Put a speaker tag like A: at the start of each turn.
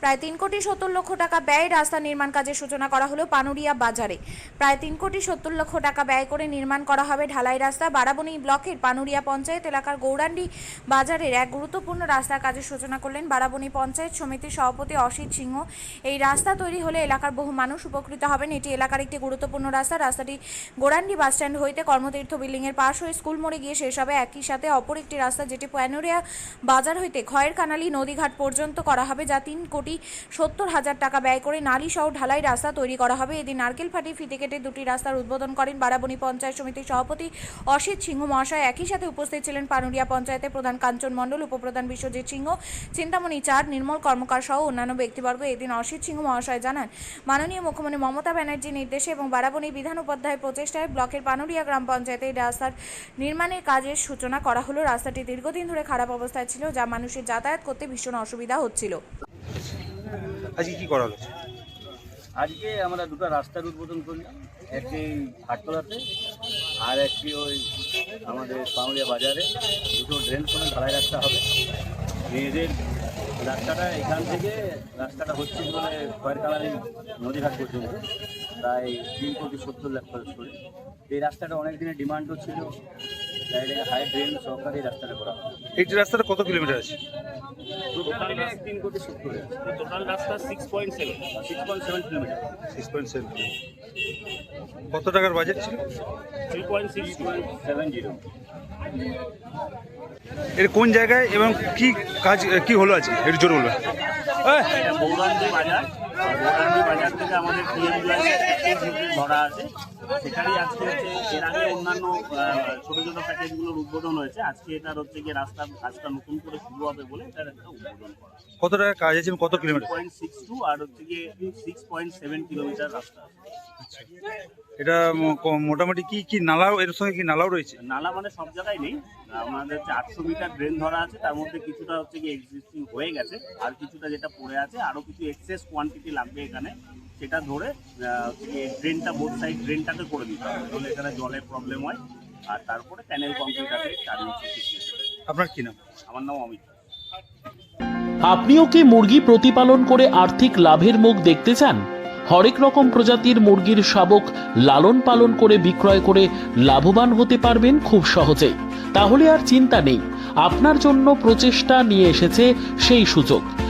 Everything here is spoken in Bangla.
A: প্রায় তিন কোটি সত্তর লক্ষ টাকা ব্যয় রাস্তা নির্মাণ কাজের সূচনা করা হলো পানুরিয়া বাজারে। প্রায় তিন কোটি সত্তর লক্ষ টাকা ব্যয় করে নির্মাণ করা হবে ঢালাই রাস্তা বারাবণী ব্লকের পানুরিয়া পঞ্চায়েত এলাকার গৌরান্ডি বাজারের এক গুরুত্বপূর্ণ রাস্তার কাজের সূচনা করলেন বারাবণী পঞ্চায়েত সমিতির সভাপতি অসিত সিংহ। এই রাস্তা তৈরি হলে এলাকার বহু মানুষ উপকৃত হবেন। এটি এলাকার একটি গুরুত্বপূর্ণ রাস্তা। রাস্তাটি গোরান্ডি বাসস্ট্যান্ড হইতে কর্মতীর্থ বিল্ডিংয়ের পাশ হয়ে স্কুল মোড়ে গিয়ে শেষ হবে। একই সাথে অপর একটি রাস্তা যেটি প্যানোরিয়া বাজার হইতে খয়ের কানালি নদীঘাট পর্যন্ত করা হবে, যা তিন কোটি সত্তর হাজার টাকা ব্যয় করে নালী সহ ঢালাই রাস্তা তৈরি করা হবে। এদিন নারকেল ফাটি ফিতে কেটে দুটি রাস্তার উদ্বোধন করেন বারাবণী পঞ্চায়েত সমিতির সভাপতি অসিত সিংহ মহাশয়। একই সাথে উপস্থিত ছিলেন পানুরিয়া পঞ্চায়েতের প্রধান কাঞ্চন মণ্ডল, উপপ্রধান বিশ্বজিৎ সিংহ, চিন্তামণি চার নির্মল কর্মকার সহ অন্যান্য ব্যক্তিবর্গ। এদিন অসিত সিংহ মহাশয় জানান, মাননীয় মুখ্যমন্ত্রী মমতা ব্যানার্জির নির্দেশে এবং বারাবণী বিধান উপাধ্যায়ের প্রচেষ্টায় ব্লকের পানুরিয়া গ্রাম পঞ্চায়েতে এই রাস্তার নির্মাণের কাজের সূচনা করা হলো। রাস্তাটি দীর্ঘদিন ধরে খারাপ অবস্থায় ছিল, যা মানুষের যাতায়াত করতে ভীষণ অসুবিধা হচ্ছিল।
B: আজকে কি করা হচ্ছে?
C: আজকে আমরা দুটো রাস্তার উদ্বোধন করলাম একটি হাটতলাতে আর একটি ওই আমাদের পাউলিয়া বাজারে। দুটো ড্রেন সঙ্গে ঢালাই রাস্তা হবে। মেয়েদের রাস্তাটা এখান থেকে রাস্তাটা হচ্ছে বলে খয়েরকালারি নদীঘাট পর্যন্ত। প্রায় তিন কোটি সত্তর লাখ খরচ করে। এই রাস্তাটা অনেক দিনের ডিমান্ডও ছিল। তাই হাই ড্রেন সরকারি রাস্তাটা করা
B: এই রাস্তাটা কত কিলোমিটার আছে?
C: টোটাল তিন কোটি সত্তর টোটাল রাস্তা six point seven six point seven kilometre
B: six point seven কত টাকার বাজেট ছিল?
C: Three point six point seven zero
B: এর কোন জায়গায় এবং কি কাজ কি হলো আছে একটু জোর
C: গৌরাঙ্গি বাজার। বাজার থেকে আমাদের ধরা আছে। সেখানেই আজকে হচ্ছে এর আগে অন্যান্য ছোট ছোট প্যাকেজগুলোর উদ্বোধন হয়েছে। আজকে এটার হচ্ছে গিয়ে রাস্তার কাজটা নতুন করে শুরু হবে বলে এটার একটা উদ্বোধন করা
B: কত টাকা কাজ আছে? কত কিলোমিটার?
C: পয়েন্ট সিক্স টু আর হচ্ছে গিয়ে সিক্স পয়েন্ট সেভেন কিলোমিটার রাস্তা
B: এটা ম- মোটামুটি কি কি নালাও এর সঙ্গে কি নালাও রয়েছে?
C: নালা মানে সব জায়গায় নেই। আমাদের হচ্ছে আটশো মিটার ড্রেন ধরা আছে তার মধ্যে কিছুটা হচ্ছে গিয়ে এক্সিস্টিং হয়ে গেছে। আর কিছুটা যেটা পড়ে আছে আরও কিছু এক্সেস কোয়ান্টিটি লাগবে এখানে। সেটা ধরে ড্রেনটা বোথ সাইড ড্রেনটাকে করে দিতে হবে। তাহলে এখানে জলের প্রবলেম হয় আর তারপরে প্যানেল কংক্রিট আছে চার
B: আপনার কি নাম?
C: আমার নাম অমিত।
D: আপনিও কি মুরগি প্রতিপালন করে আর্থিক লাভের মুখ দেখতে চান? হরেক রকম প্রজাতির মুরগির শাবক লালন পালন করে বিক্রয় করে লাভবান হতে পারবেন খুব সহজেই। তাহলে আর চিন্তা নেই আপনার জন্য প্রচেষ্টা নিয়ে এসেছে সেই সুযোগ।